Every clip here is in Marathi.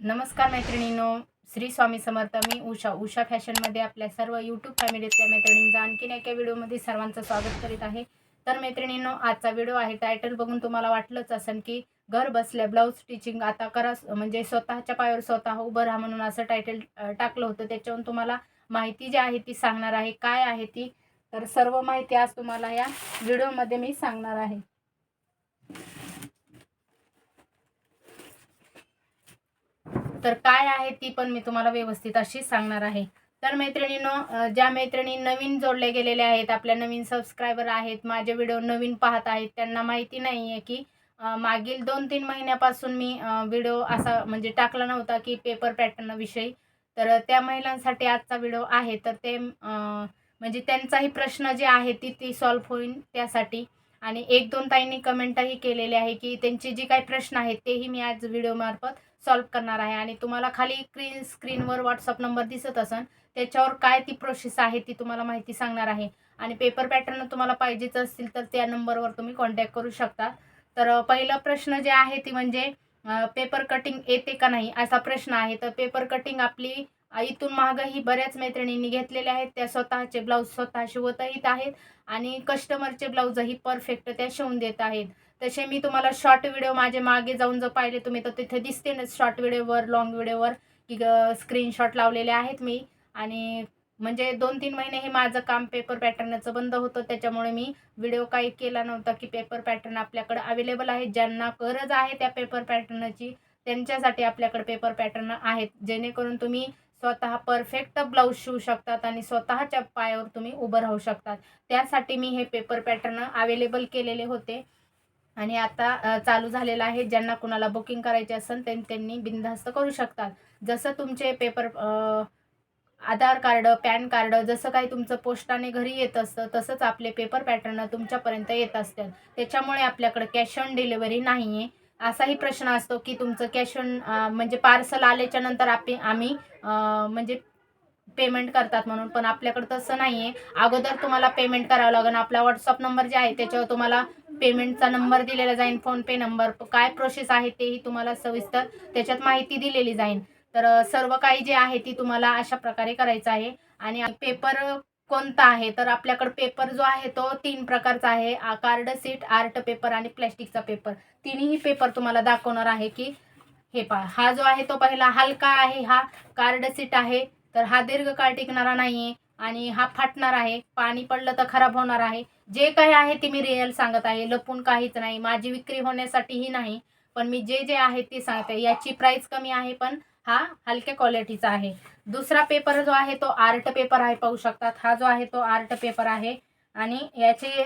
नमस्कार मैत्रिणींनो श्री स्वामी समर्थ मी उषा. उषा फॅशनमध्ये आपल्या सर्व यूट्यूब फॅमिलीतल्या मैत्रिणींचं आणखीन एका व्हिडिओमध्ये सर्वांचं स्वागत करीत आहे. तर मैत्रिणींनो आजचा व्हिडिओ आहे टायटल बघून तुम्हाला वाटलंच असेल की घर बसल्या ब्लाऊज स्टिचिंग आता करा म्हणजे स्वतःच्या पायावर स्वतः उभं राहा म्हणून असं टायटल टाकलं होतं. त्याच्यावरून तुम्हाला माहिती जी आहे ती सांगणार आहे. काय आहे ती? तर सर्व माहिती आज तुम्हाला या व्हिडिओमध्ये मी सांगणार आहे. तर काय आहे ती पण मी तुम्हाला व्यवस्थित अशी सांगणार आहे. तर मैत्रिणींनो ज्या मैत्रिणी नवीन जोडले गेलेले आहेत आपल्या नवीन सबस्क्रायबर आहेत माझे व्हिडिओ नवीन पाहत आहेत त्यांना माहिती नाही आहे की मागील दोन तीन महिन्यापासून मी व्हिडिओ असा म्हणजे टाकला नव्हता की पेपर पॅटर्नविषयी तर त्या महिलांसाठी आजचा व्हिडिओ आहे. तर ते म्हणजे त्यांचाही प्रश्न जे आहे ती ती सॉल्व्ह होईल त्यासाठी. आणि एक दोन ताईंनी कमेंटही केलेले आहे की त्यांचे जे काही प्रश्न आहेत तेही मी आज व्हिडिओमार्फत सॉल्व्ह करणार आहे. आणि तुम्हाला खाली स्क्रीन स्क्रीनवर व्हॉट्सअप नंबर दिसत असेल त्याच्यावर काय ती प्रोसेस आहे ती तुम्हाला माहिती सांगणार आहे. आणि पेपर पॅटर्न तुम्हाला पाहिजेच असतील तर त्या नंबरवर तुम्ही कॉन्टॅक्ट करू शकता. तर पहिला प्रश्न जे आहे ती म्हणजे पेपर कटिंग येते का नाही असा प्रश्न आहे. तर पेपर कटिंग आपली इथून मागंही बऱ्याच मैत्रिणींनी घेतलेले आहेत. त्या स्वतःचे ब्लाऊज स्वतः शिवतही आहेत. आणि कस्टमरचे ब्लाऊजही परफेक्ट त्या शिवून देत आहेत. तसे मी तुम्हाला शॉर्ट व्हिडिओ माझे मागे जाऊन जर पाहिले तुम्ही तर तिथे दिसते ना शॉर्ट व्हिडिओवर लॉंग व्हिडिओवर की स्क्रीनशॉट लावलेले आहेत मी. आणि म्हणजे दोन तीन महिने हे माझं काम पेपर पॅटर्नचं बंद होतं. त्याच्यामुळे मी व्हिडिओ काही केला नव्हता की पेपर पॅटर्न आपल्याकडे अवेलेबल आहे. ज्यांना गरज आहे त्या पेपर पॅटर्नची त्यांच्यासाठी आपल्याकडे पेपर पॅटर्न आहेत. जेणेकरून तुम्ही स्वतः परफेक्ट ब्लाऊज शिवू शकतात आणि स्वतःच्या पायावर तुम्ही उभं राहू शकतात. त्यासाठी मी हे पेपर पॅटर्न अवेलेबल केलेले होते. आणि आता चालू झालेलं आहे. ज्यांना कुणाला बुकिंग करायचे असेल ते त्यांनी बिनधास्त करू शकतात. जसं तुमचे paper Aadhaar card PAN card जसं काही तुमचं पोस्टाने घरी येत असतं तसंच आपले पेपर पॅटर्न तुमच्यापर्यंत येत असतात. त्याच्यामुळे आपल्याकडे कॅश ऑन डिलिव्हरी नाही आहे असाही प्रश्न असतो की तुमचं कॅश ऑन म्हणजे पार्सल आल्याच्यानंतर आपे आम्ही म्हणजे पेमेंट करतात म्हणून. पण आपल्याकडं तसं नाही आहे अगोदर तुम्हाला पेमेंट करावं लागेल. आपला व्हॉट्सअप नंबर जे आहे त्याच्यावर तुम्हाला पेमेंटचा नंबर दिलेला जाईल फोनपे नंबर काय प्रोसेस आहे तेही तुम्हाला सविस्तर त्याच्यात माहिती दिलेली जाईल तर सर्व काही जे आहे ती तुम्हाला अशा प्रकारे करायचं आहे. आणि पेपर कोणता आहे? तर आपल्याकडे पेपर जो आहे तो तीन प्रकारचा आहे. कार्ड सीट आर्ट पेपर आणि प्लॅस्टिकचा पेपर. तिन्ही पेपर तुम्हाला दाखवणार आहे की हे पहा हा जो आहे तो पहिला हलका आहे हा कार्ड सीट आहे. तर हा दीर्घकाळ टिकणारा नाही आहे आणि हा फाटणार आहे. पाणी पडलं तर खराब होणार आहे. जे काही आहे ते मी रिअल सांगत आहे. लपून काहीच नाही. माझी विक्री होण्यासाठीही नाही. पण मी जे जे आहे ते सांगते. याची प्राइस कमी आहे पण हा हलक्या क्वालिटीचा आहे. दुसरा पेपर जो आहे तो आर्ट पेपर आहे पाहू शकतात. हा जो आहे तो आर्ट पेपर आहे. आणि याचे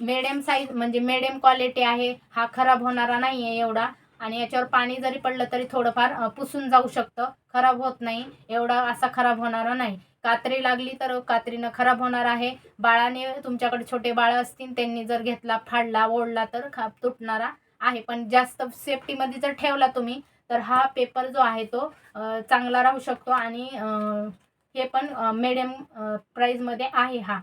मिडियम साईज म्हणजे मिडियम क्वालिटी आहे. हा खराब होणारा नाही आहे एवढा. आणि याच्यावर पाणी जरी पडलं तरी थोडंफार पुसून जाऊ शकतं. खराब होत नाही. एवढा असा खराब होणारा नाही. कात्री लागली तर कात्रीनं खराब होणार आहे. बाळाने तुमच्याकडे छोटे बाळं असतील त्यांनी जर घेतला फाडला ओढला तर खा तुटणारा आहे. पण जास्त सेफ्टीमध्ये जर ठेवला तुम्ही तर हा पेपर जो आहे तो चांगला राहू शकतो आणि हे पण मिडियम प्राईजमध्ये आहे हा.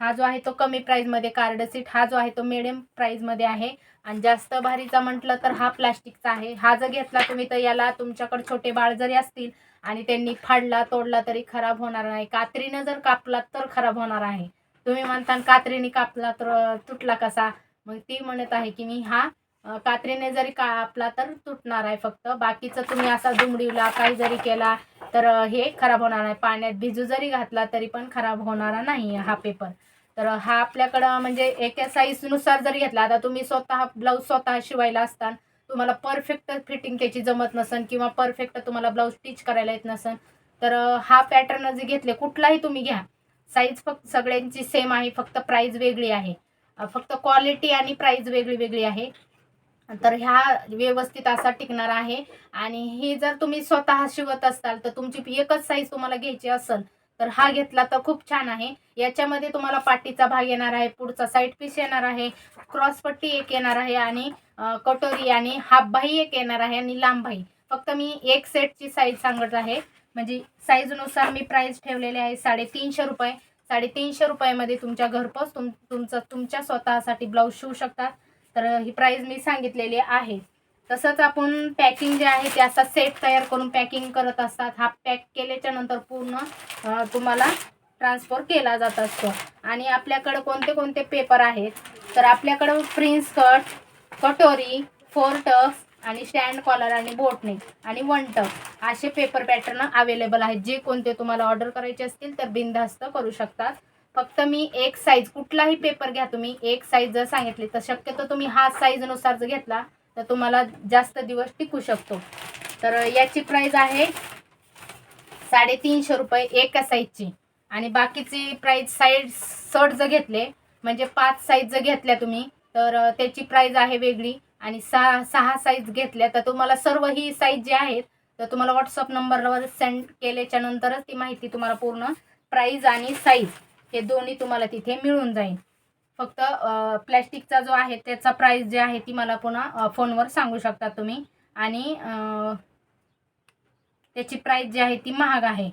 हा जो आहे तो कमी प्राईजमध्ये कार्ड सीट हा जो आहे तो मिडियम प्राईजमध्ये आहे. आणि जास्त भारीचा म्हटलं तर हा प्लास्टिकचा आहे. हा जर घेतला तुम्ही तर याला तुमच्याकडे छोटे बाळ जरी असतील आणि त्यांनी फाडला तोडला तरी खराब होणार नाही. कात्रीनं जर कापला तर खराब होणार आहे. तुम्ही म्हणता कात्रीने कापला तर तुटला कसा? मग ती म्हणत आहे की मी हा कात्रीने जरी कापला तर तुटणार आहे फक्त. बाकीचं तुम्ही असा दुमडीवला काही जरी केला तर हे खराब होणार नाही. पाण्यात भिजू जरी घातला तरी पण खराब होणार नाही हा पेपर तर हा आपल्याकडं म्हणजे एका साईजनुसार जर घेतला आता तुम्ही स्वतः ब्लाऊज स्वतः शिवायला असताना तुम्हाला परफेक्ट फिटिंग त्याची जमत नसन किंवा परफेक्ट तुम्हाला ब्लाऊज स्टिच करायला येत नसन तर हा पॅटर्न जे घेतले कुठलाही तुम्ही घ्या. साईज फक्त सगळ्यांची सेम आहे फक्त प्राईज वेगळी आहे. फक्त क्वालिटी आणि प्राईज वेगळी वेगळी आहे. तर ह्या व्यवस्थित असा टिकणार आहे. आणि हे जर तुम्ही स्वतः शिवत असाल तर तुमची एकच साईज तुम्हाला घ्यायची असेल तर हा घेतला तर खूप छान आहे. याच्यामध्ये तुम्हाला पाटीचा भाग येणार आहे पुढचा साईड पीस येणार आहे क्रॉसपट्टी एक येणार आहे आणि कटोरी आणि हाफ एक येणार आहे आणि लांबभाई फक्त मी एक सेटची साईज सांगत आहे. म्हणजे साईजनुसार मी प्राईस ठेवलेले आहे साडेतीनशे रुपये. साडेतीनशे रुपयामध्ये तुमच्या घरपोच तुम तुमचं तुमच्या स्वतःसाठी ब्लाऊज शिवू शकतात. तर ही प्राईज मी सांगितलेली आहे. तसंच आपण पॅकिंग जे आहे ते असा सेट तयार करून पॅकिंग करत असतात. हा पॅक केल्याच्यानंतर पूर्ण तुम्हाला ट्रान्सफर केला जात असतो. आणि आपल्याकडं कोणते कोणते पेपर आहेत? तर आपल्याकडं प्रिन्स कट कटोरी फोर टक्स आणि स्टँड कॉलर आणि बोटने आणि वन टक असे पेपर पॅटर्न अवेलेबल आहेत. जे कोणते तुम्हाला ऑर्डर करायचे असतील तर बिनधास्त करू शकतात. फक्त मी एक साईज कुठलाही पेपर घ्या तुम्ही एक साईज जर सांगितली तर शक्यतो तुम्ही हा साईजनुसार जर घेतला तर तुम्हाला जास्त दिवस टिकू शकतो. तर याची प्राईज आहे साडेतीनशे रुपये एका साईजची आणि बाकीची प्राईज साईड शर्ट जर घेतले म्हणजे पाच साईज जर घेतल्या तुम्ही तर त्याची प्राईज आहे वेगळी. आणि सहा सहा साईज घेतल्या तर तुम्हाला सर्व ही साईज जी आहेत तर तुम्हाला व्हॉट्सअप नंबरवर सेंड केल्याच्या नंतरच ती माहिती तुम्हाला पूर्ण प्राईज आणि साईज हे दोन्ही तुम्हाला तिथे मिळून जाईल. फक्त प्लॅस्टिकचा जो आहे त्याचा प्राईस जे आहे ती मला पुन्हा फोनवर सांगू शकता तुम्ही. आणि त्याची प्राईस जी आहे ती महाग आहे.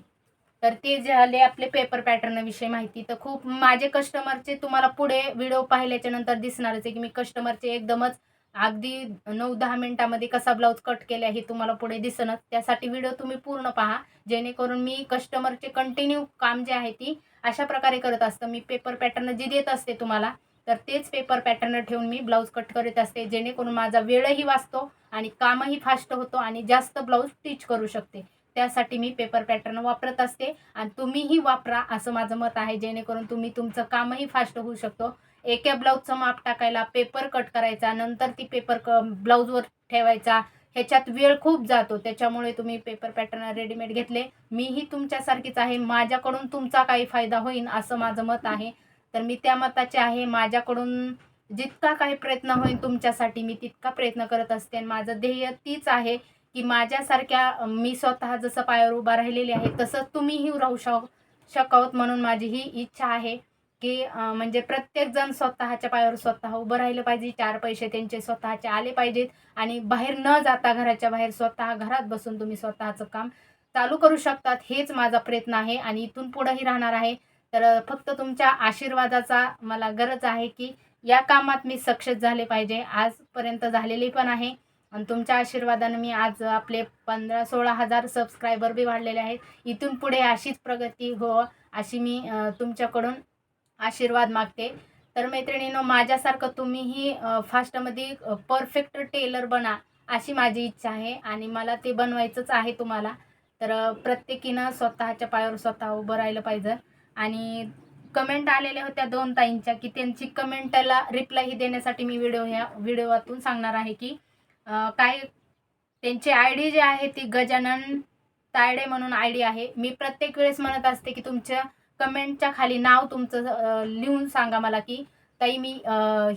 तर ते झाले आपले पेपर पॅटर्नविषयी माहिती तर खूप माझे कस्टमरचे तुम्हाला पुढे व्हिडिओ पाहिल्याच्या नंतर दिसणारच आहे की मी कस्टमरचे एकदमच अगदी नऊ दहा मिनिटामध्ये कसा ब्लाऊज कट केला हे तुम्हाला पुढे दिसणच त्यासाठी व्हिडिओ तुम्ही पूर्ण पहा. जेणेकरून मी कस्टमरचे कंटिन्यू काम जे आहे ती अशा प्रकारे करत असतं. मी पेपर पॅटर्न जे देत असते तुम्हाला तर तेच पेपर पॅटर्न ठेवून मी ब्लाऊज कट करत असते. जेणेकरून माझा वेळही वाचतो आणि कामही फास्ट होतो आणि जास्त ब्लाऊज स्टिच करू शकते. त्यासाठी मी पेपर पॅटर्न वापरत असते. आणि तुम्हीही वापरा असं माझं मत आहे. जेणेकरून तुम्ही तुमचं कामही फास्ट होऊ शकतो. एका ब्लाऊजचं माप टाकायला पेपर कट करायचा नंतर ती पेपर क ब्लाऊजवर ठेवायचा. ह्याच्यात वेळ खूप जातो. त्याच्यामुळे तुम्ही पेपर पॅटर्न रेडीमेड घेतले. मीही तुमच्यासारखीच आहे. माझ्याकडून तुमचा काही फायदा होईल असं माझं मत आहे. तर मी त्या मताचे आहे. माझ्याकडून जितका काही प्रयत्न होईल तुमच्यासाठी मी तितका प्रयत्न करत असते. आणि माझं ध्येय तीच आहे की माझ्यासारख्या मी स्वतः जसं पायावर उभा राहिलेली आहे तसं तुम्हीही राहू शक शकावत म्हणून माझी ही इच्छा आहे. की म्हणजे म्हणजे प्रत्येकजण स्वतःच्या पायावर स्वतः उभं राहिलं पाहिजे. चार पैसे त्यांचे स्वतःचे आले पाहिजेत. आणि बाहेर न जाता घराच्या बाहेर स्वतः घरात बसून तुम्ही स्वतःचं काम चालू करू शकतात. हेच माझा प्रयत्न आहे आणि इथून पुढंही राहणार आहे. तर फक्त तुमच्या आशीर्वादाचा मला गरज आहे की या कामात मी सक्सेस झाले पाहिजे. आजपर्यंत झालेली पण आहे. आणि तुमच्या आशीर्वादानं मी आज आपले पंधरा सोळा हजार सबस्क्रायबर बी वाढलेले आहेत. इथून पुढे अशीच प्रगती हो अशी मी तुमच्याकडून आशीर्वाद मागते. तर मैत्रिणीनो माझ्यासारखं तुम्हीही फास्टमध्ये परफेक्ट टेलर बना अशी माझी इच्छा आहे आणि मला ते बनवायचंच आहे तुम्हाला. तर प्रत्येकीनं स्वतःच्या पायावर स्वतः उभं राहिलं पाहिजे. आणि कमेंट आलेल्या होत्या दोन ताईंच्या की त्यांची कमेंटला रिप्लायही देण्यासाठी मी व्हिडिओ ह्या व्हिडिओतून सांगणार आहे की काय त्यांची आय डी जी आहे ती गजानन तायडे म्हणून आय डी आहे. मी प्रत्येक वेळेस म्हणत असते की तुमच्या कमेंटच्या खाली नाव तुमचं लिहून सांगा मला की ताई मी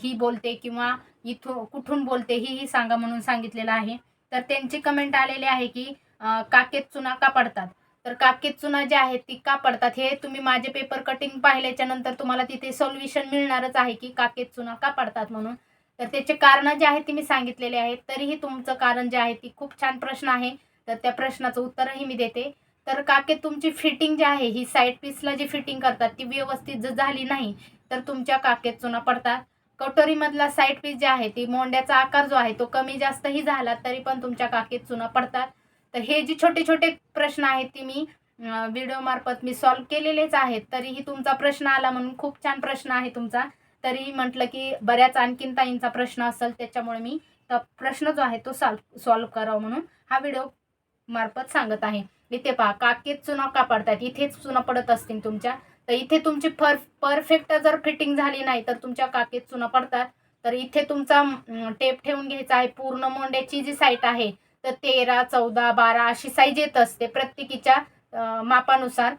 ही बोलते किंवा इथून कुठून बोलते ही ही सांगा म्हणून सांगितलेलं आहे. तर त्यांची कमेंट आलेली आहे की काकेत चुना का पडतात? तर काकेत चुना जे आहेत ती का पडतात? हे तुम्ही माझे पेपर कटिंग पाहिल्याच्या नंतर तुम्हाला तिथे सोल्युशन मिळणारच आहे की काकेत चुना का पडतात म्हणून. तर त्याचे कारण जे आहेत ती मी सांगितलेले आहेत. तरीही तुमचं कारण जे आहे ती खूप छान प्रश्न आहे. तर त्या प्रश्नाचं उत्तरही मी देते. तर काके तुमची फिटिंग जी आहे ही साईड पीसला जी फिटिंग करतात ती व्यवस्थित जर झाली नाही तर तुमच्या काकेत चुना पडतात. कटोरीमधला साईड पीस जे आहे ती मोंड्याचा आकार जो आहे तो कमी जास्तही झाला तरी पण तुमच्या काकेत चुना पडतात. तर हे जे छोटे छोटे प्रश्न आहेत ती मी व्हिडिओमार्फत मी सॉल्व्ह केलेलेच आहेत. तरीही तुमचा प्रश्न आला म्हणून खूप छान प्रश्न आहे तुमचा. तरीही म्हटलं की बऱ्याच आणखीन ताईंचा प्रश्न असेल त्याच्यामुळे मी तो प्रश्न जो आहे तो सॉल्व सॉल्व्ह करावा म्हणून हा व्हिडिओ मार्फत सांगत आहे. इथे पहा काकेत चुना का पडतात इथेच चुना पडत असतील तुमच्या. तर इथे तुमची पर परफेक्ट जर फिटिंग झाली नाही तर तुमच्या काकेत चुना पडतात. तर इथे तुमचा टेप ठेवून घ्यायचा आहे. पूर्ण मोंड्याची जी साईट आहे तर तेरा चौदा बारा अशी साईज येत असते प्रत्येकीच्या मापानुसार.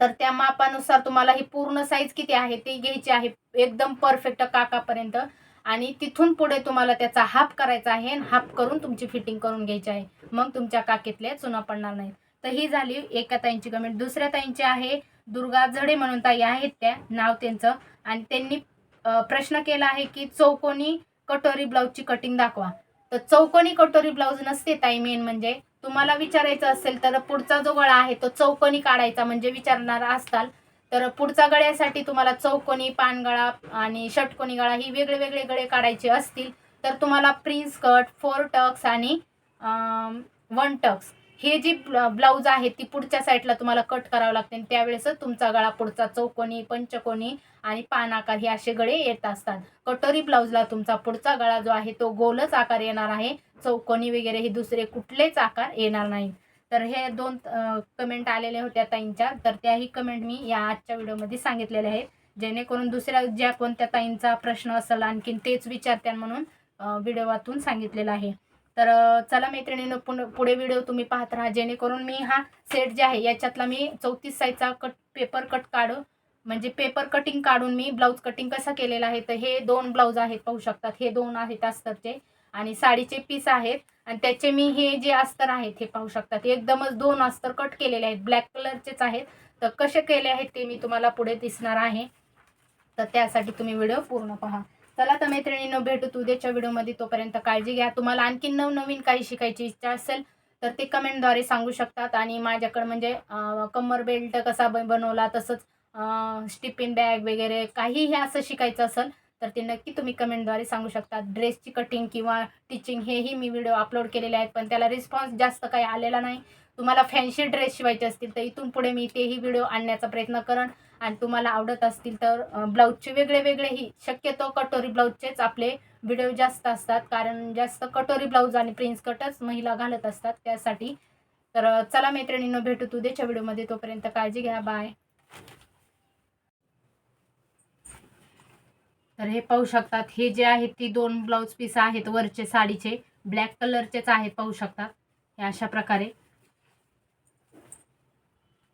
तर त्या मापानुसार तुम्हाला ही पूर्ण साईज किती आहे ती घ्यायची आहे. एकदम परफेक्ट काकापर्यंत. आणि तिथून पुढे तुम्हाला त्याचा हाफ करायचा आहे आणि हाफ करून तुमची फिटिंग करून घ्यायची आहे. मग तुमच्या काकेतल्या चुना पडणार नाहीत. तर ही झाली एका ताईंची कमेंट दुसऱ्या ताईंची आहे दुर्गा झडे म्हणून ताई आहेत त्या. नाव त्यांचं. आणि त्यांनी प्रश्न केला आहे की चौकोनी कटोरी ब्लाऊजची कटिंग दाखवा. तर चौकोनी कटोरी ब्लाऊज नसते ताई मेन म्हणजे. तुम्हाला विचारायचं असेल तर पुढचा जो गळा आहे तो चौकोनी काढायचा म्हणजे विचारणार असताल तर पुढचा गळ्यासाठी तुम्हाला चौकोनी पानगळा आणि षटकोनी गळा ही वेगळे वेगळे गळे काढायचे असतील तर तुम्हाला प्रिन्स कट फोर टक्स आणि वन टक्स. हे जी ब्लाऊज आहे ती पुढच्या साईडला तुम्हाला कट करावं लागते त्यावेळेस त्यावेळेसच तुमचा गळा पुढचा चौकोनी पंचकोनी आणि पान आकार हे असे गळे येत असतात. कटोरी ब्लाऊजला तुमचा पुढचा गळा जो आहे तो गोलच आकार येणार आहे. चौकोनी वगैरे हे दुसरे कुठलेच आकार येणार नाही. तर हे दोन कमेंट आलेल्या होत्या ताईंच्या. तर त्याही कमेंट मी या आजच्या व्हिडिओमध्ये सांगितलेल्या आहेत. जेणेकरून दुसऱ्या ज्या कोणत्या ताईंचा प्रश्न असेल आणखीन तेच विचारत्या म्हणून व्हिडिओतून सांगितलेलं आहे. तर चला मैत्रिणीनं पुन पुढे व्हिडिओ तुम्ही पाहत राहा. जेणेकरून मी हा सेट जे आहे याच्यातला मी चौतीस साईजचा कट पेपर कट काढू. म्हणजे पेपर कटिंग काढून मी ब्लाऊज कटिंग कसा केलेला आहे तर हे दोन ब्लाऊज आहेत पाहू शकतात. हे दोन आहेत अस्तरचे. आणि साडीचे पीस आहेत. आणि त्याचे मी हे जे अस्तर आहेत हे पाहू शकतात एकदमच दोन अस्तर कट केलेले आहेत. ब्लॅक कलरचेच आहेत. तर कसे केले आहेत ते मी तुम्हाला पुढे दिसणार आहे. तर त्यासाठी तुम्ही व्हिडिओ पूर्ण पहा. चला तर मैत्रिणींनो भेटू उद्याच्या व्हिडिओमध्ये. तोपर्यंत काळजी घ्या. तुम्हाला आणखी नवनवीन काही शिकायची इच्छा असेल तर ते कमेंटद्वारे सांगू शकतात. आणि माझ्याकडे म्हणजे कमर बेल्ट कसा ब बनवला तसंच स्टिपिन बॅग वगैरे काहीही असं शिकायचं असेल तर ते नक्की तुम्ही कमेंटद्वारे सांगू शकता. ड्रेसची कटिंग किंवा टिचिंग हेही मी व्हिडिओ अपलोड केलेले आहेत पण त्याला रिस्पॉन्स जास्त काही आलेला नाही. तुम्हाला फॅन्सी ड्रेस शिवायचे असतील तर इथून पुढे मी तेही व्हिडिओ आणण्याचा प्रयत्न करण. आणि तुम्हाला आवडत असतील तर ब्लाऊजचे वेगळे वेगळेही शक्यतो कटोरी ब्लाऊजचेच आपले व्हिडिओ जास्त असतात. कारण जास्त कटोरी ब्लाऊज आणि प्रिन्स कटच महिला घालत असतात त्यासाठी. तर चला मैत्रिणींनो भेटू उद्याच्या व्हिडिओमध्ये तोपर्यंत काळजी घ्या. बाय तर हे पाहू शकतात. हे जे आहेत ती दोन ब्लाऊज पीस आहेत वरचे साडीचे. ब्लॅक कलरचेच आहेत पाहू शकतात. हे अशा प्रकारे.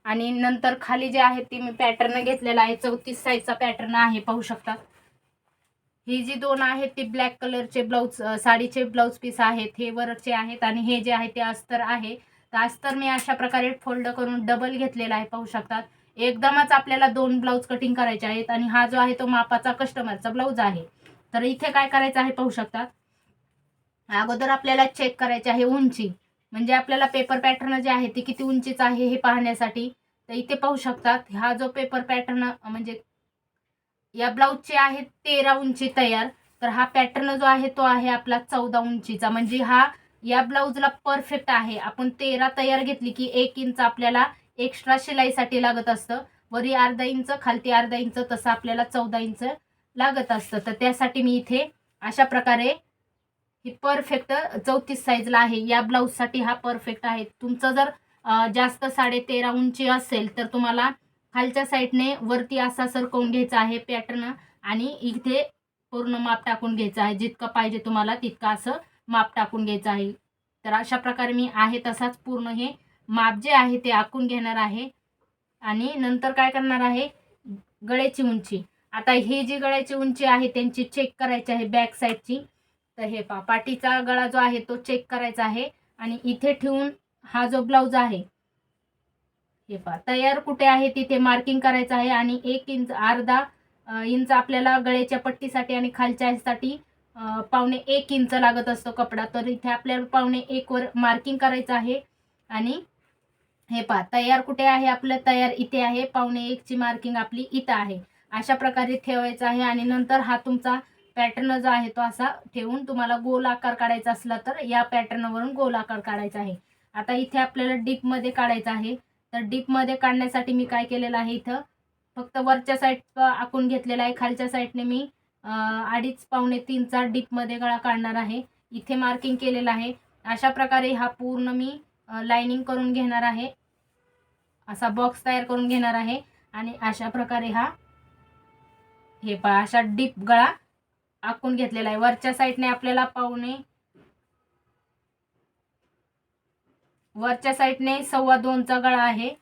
आणि नंतर खाली जे आहे ती मी पॅटर्न घेतलेला आहे. चौतीस साईजचा पॅटर्न आहे पाहू शकतात. ही जी दोन आहेत ती ब्लॅक कलरचे ब्लाऊज साडीचे ब्लाऊज पीस आहेत. हे वरचे आहेत आणि हे जे आहे ते अस्तर आहे. तर अस्तर मी अशा प्रकारे फोल्ड करून डबल घेतलेला आहे पाहू शकतात. एकदमच आपल्याला दोन ब्लाऊज कटिंग करायचे आहेत आणि हा जो आहे तो मापाचा कस्टमरचा ब्लाऊज आहे. तर इथे काय करायचं आहे पाहू शकतात? अगोदर आपल्याला चेक करायचे आहे उंची. म्हणजे आपल्याला पेपर पॅटर्न जे आहे ते किती उंचीचं आहे हे पाहण्यासाठी. तर इथे पाहू शकतात हा जो पेपर पॅटर्न म्हणजे या ब्लाऊजचे आहे तेरा उंची तयार. तर हा पॅटर्न जो आहे तो आहे आपला चौदा उंचीचा. म्हणजे हा या ब्लाऊजला परफेक्ट आहे. आपण तेरा तयार घेतली की एक इंच आपल्याला एक्स्ट्रा शिलाईसाठी लागत असतं. वरी अर्धा इंच खालती अर्धा इंच तसं आपल्याला चौदा इंच लागत असतं. तर त्यासाठी मी इथे अशा प्रकारे ही परफेक्ट चौतीस साईजला आहे. या ब्लाऊजसाठी हा परफेक्ट आहे. तुमचं जर जास्त साडे तेरा उंची असेल तर तुम्हाला खालच्या साईडने वरती असा सरकवून घ्यायचा आहे पॅटर्न आणि इथे पूर्ण माप टाकून घ्यायचं आहे. जितकं पाहिजे तुम्हाला तितकं असं माप टाकून घ्यायचं आहे. तर अशा प्रकारे मी आहे तसाच पूर्ण हे माप जे आहे ते आखून घेणार आहे. आणि नंतर काय करणार आहे? गळ्याची उंची. आता ही जी गळ्याची उंची आहे त्यांची चेक करायची आहे बॅक साईडची तर हे पा पाठीचा गळा जो आहे तो चेक करायचा आहे. आणि इथे ठेवून हा जो ब्लाऊज आहे हे पा तयार कुठे आहे तिथे मार्किंग करायचं आहे. आणि एक इंच अर्धा इंच आपल्याला गळ्याच्या पट्टीसाठी आणि खालच्या ह्यासाठी पावणे एक इंच लागत असतो कपडा. तर इथे आपल्याला पावणे एकवर मार्किंग करायचं आहे. आणि हे पहा तयार कुठे आहे आपलं? तयार इथे आहे. पावणे एकची मार्किंग आपली इथं आहे. अशा प्रकारे ठेवायचं आहे आणि नंतर हा तुमचा पॅटर्न जो आहे तो असा ठेवून तुम्हाला गोल आकार काढायचा असला तर या पॅटर्नवरून गोल आकार काढायचा आहे. आता इथे आपल्याला डीपमध्ये काढायचं आहे. तर डीपमध्ये काढण्यासाठी मी काय केलेलं आहे इथं? फक्त वरच्या साईड आखून घेतलेला आहे. खालच्या साईडने मी अडीच पावणे तीनचा डीपमध्ये गळा काढणार आहे. इथे मार्किंग केलेलं आहे. अशा प्रकारे हा पूर्ण मी लाइनिंग करून घेणार आहे. असा बॉक्स तयार करून घेणार आहे. आणि अशा प्रकारे हा हे पहा अशा डीप गळा आखून घेतलेला आहे. वरच्या साईडने आपल्याला पाहुणे वरच्या साईडने सव्वा दोनचा गळा आहे.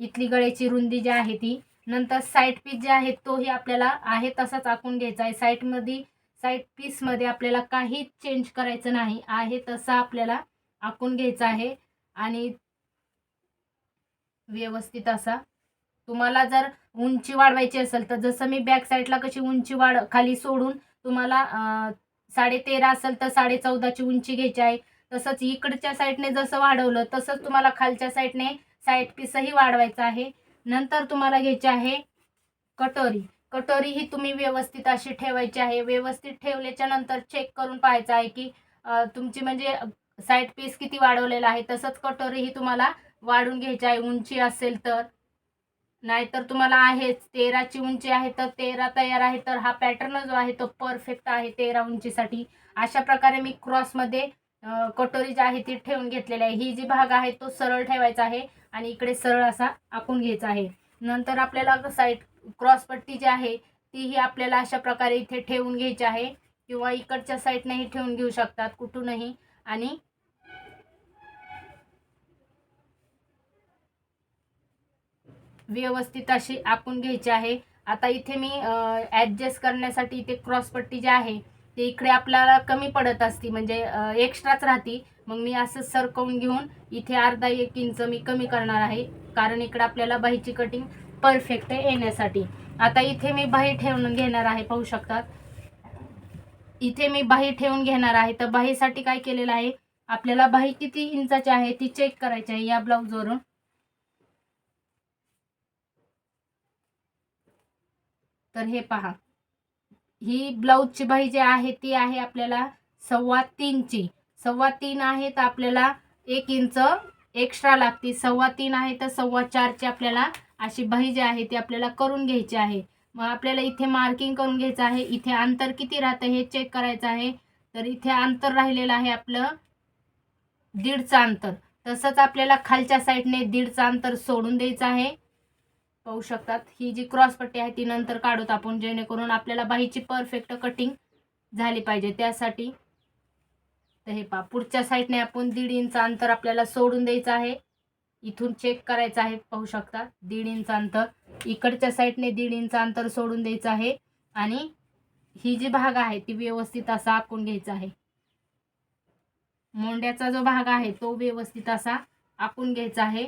इथली गळ्याची रुंदी जी आहे ती. नंतर साईड पीस जे आहे तोही आपल्याला आहे तसाच आखून घ्यायचा आहे. साईडमध्ये साईड पीसमध्ये आपल्याला काही चेंज करायचं नाही. आहे तसा आपल्याला आखून घ्यायचा आहे. आणि व्यवस्थित असा. तुम्हाला जर उंची वाढवायची असेल तर जसं मी बॅक साईडला कशी उंची वाढ खाली सोडून तुम्हाला साडे तेरा असेल तर साडे चौदाची उंची घ्यायची आहे. तसंच इकडच्या साईडने जसं वाढवलं तसंच तुम्हाला खालच्या साईडने साईड पीसही वाढवायचं आहे. नंतर तुम्हाला घ्यायची आहे कटोरी. कटोरी ही तुम्ही व्यवस्थित अशी ठेवायची आहे. व्यवस्थित ठेवल्याच्या नंतर चेक करून पाहायचं आहे की तुमची म्हणजे साईड पीस किती वाढवलेला आहे. तसंच कटोरी ही तुम्हाला वाढून घ्यायची आहे उंची असेल तर. नाहीतर तुम्हाला आहेच तेराची उंची आहे तर तेरा तयार आहे तर हा पॅटर्न जो आहे तो परफेक्ट आहे तेरा उंचीसाठी. अशा प्रकारे मी क्रॉसमध्ये कटोरी जी आहे ती ठेवून घेतलेली आहे. ही जी भाग आहे तो सरळ ठेवायचा आहे आणि इकडे सरळ असा आखून घ्यायचा आहे. नंतर आपल्याला साईड क्रॉसपट्टी जी आहे तीही आपल्याला अशा प्रकारे इथे ठेवून घ्यायची आहे. किंवा इकडच्या साईडनेही ठेवून घेऊ शकतात कुठूनही. आणि व्यवस्थित अशी आखून घ्यायची आहे. आता इथे मी ॲडजस्ट करण्यासाठी इथे क्रॉसपट्टी जी आहे ती इकडे आपल्याला कमी पडत असती. म्हणजे एक्स्ट्राच राहती. मग मी असं सरकवून घेऊन इथे अर्धा एक इंच मी कमी करणार आहे. कारण इकडे आपल्याला बाहीची कटिंग परफेक्ट येण्यासाठी. आता इथे मी बाही ठेवून घेणार आहे पाहू शकतात. इथे मी बाही ठेवून घेणार आहे. तर बाहीसाठी काय केलेलं आहे? आपल्याला बाही किती इंचाची आहे ती चेक करायची आहे या ब्लाऊजवरून तर हे पहा. ही ब्लाऊजची बाही जी आहे ती आहे आपल्याला सव्वा तीनची. सव्वा तीन आहे तर आपल्याला एक इंच एक्स्ट्रा लागते सव्वा तीन आहे तर सव्वा चारची आपल्याला अशी बाही जी आहे ती आपल्याला करून घ्यायची आहे. मग आपल्याला इथे मार्किंग करून घ्यायचं आहे. इथे अंतर किती राहतं हे चेक करायचं आहे. तर इथे अंतर राहिलेलं आहे आपलं दीडचं अंतर. तसंच आपल्याला खालच्या साईडने दीडचं अंतर सोडून द्यायचं आहे. पाहू शकतात. ही जी क्रॉस पट्टी आहे ती नंतर काढूत आपण जेणेकरून आपल्याला बाहीची परफेक्ट कटिंग झाली पाहिजे. त्यासाठी तर हे पा पुढच्या साईडने आपण दीड इंच अंतर आपल्याला सोडून द्यायचं आहे. इथून चेक करायचं आहे पाहू शकता. दीड इंच अंतर. इकडच्या साईडने दीड इंच अंतर सोडून द्यायचं आहे. आणि ही जी भाग आहे ती व्यवस्थित असा आखून घ्यायचा आहे. मोंड्याचा जो भाग आहे तो व्यवस्थित असा आखून घ्यायचा आहे.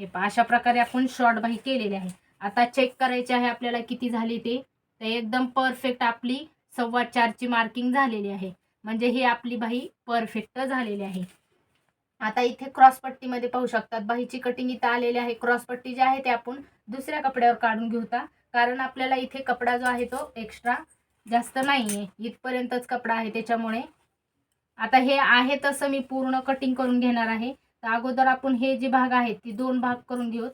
हे पहा अशा प्रकारे आपण शॉर्ट बाही केलेली आहे. आता चेक करायचे आहे आपल्याला किती झाली ते. तर एकदम परफेक्ट आपली सव्वा चारची मार्किंग झालेली आहे. म्हणजे ही आपली बाही परफेक्ट झालेली आहे. आता इथे क्रॉस पट्टीमध्ये पाहू शकतात बाहीची कटिंग इथं आलेली आहे. क्रॉस पट्टी जी आहे ते आपण दुसऱ्या कपड्यावर काढून घेऊता कारण आपल्याला इथे कपडा जो आहे तो एक्स्ट्रा जास्त नाही आहे इथपर्यंतच कपडा आहे त्याच्यामुळे. आता हे आहे तसं मी पूर्ण कटिंग करून घेणार आहे. तर अगोदर आपण हे जे भाग आहेत ती दोन भाग करून घेऊ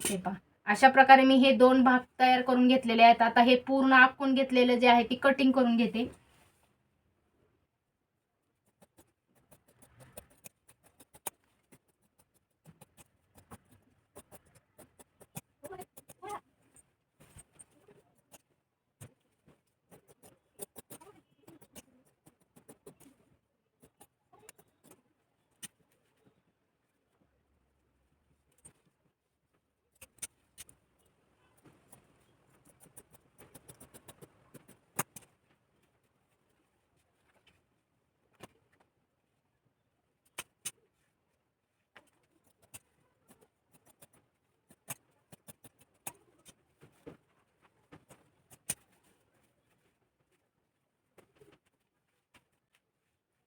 हे पहा. अशा प्रकारे मी हे दोन भाग तयार करून घेतलेले आहेत. आता हे पूर्ण आखून घेतलेलं जे आहे ते कटिंग करून घेते.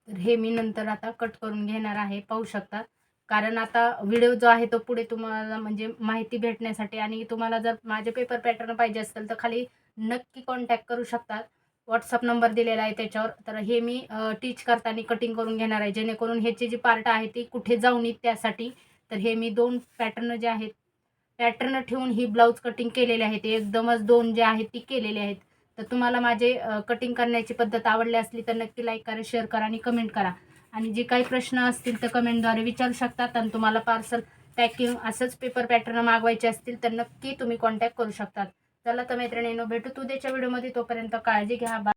तर हे मी नंतर आता कट करून घेणार आहे. पाहू शकतात कारण आता व्हिडिओ जो आहे तो पुढे तुम्हाला म्हणजे माहिती भेटण्यासाठी आणि तुम्हाला जर माझे पेपर पॅटर्न पाहिजे असेल तर खाली नक्की कॉन्टॅक्ट करू शकतात व्हॉट्सअप नंबर दिलेला आहे त्याच्यावर. तर हे मी टीच करताना कटिंग करून घेणार आहे. जेणेकरून ह्याची जी पार्ट आहे ती कुठे जाऊन येईल त्यासाठी. तर हे मी दोन पॅटर्न जे आहेत पॅटर्न ठेवून ही ब्लाऊज कटिंग केलेली आहे ते एकदमच दोन जे आहेत ती केलेली आहेत. तर तुम्हाला माझे कटिंग करण्याची पद्धत आवडली असली तर नक्की लाईक करा शेअर करा आणि कमेंट करा. आणि जे काही प्रश्न असतील तर कमेंटद्वारे विचारू शकतात आणि तुम्हाला पार्सल पॅकिंग असंच पेपर पॅटर्न मागवायचे असतील तर नक्की तुम्ही कॉन्टॅक्ट करू शकतात चला तर मैत्रिणीनो भेटू तू त्याच्या व्हिडिओमध्ये तोपर्यंत काळजी घ्या. बा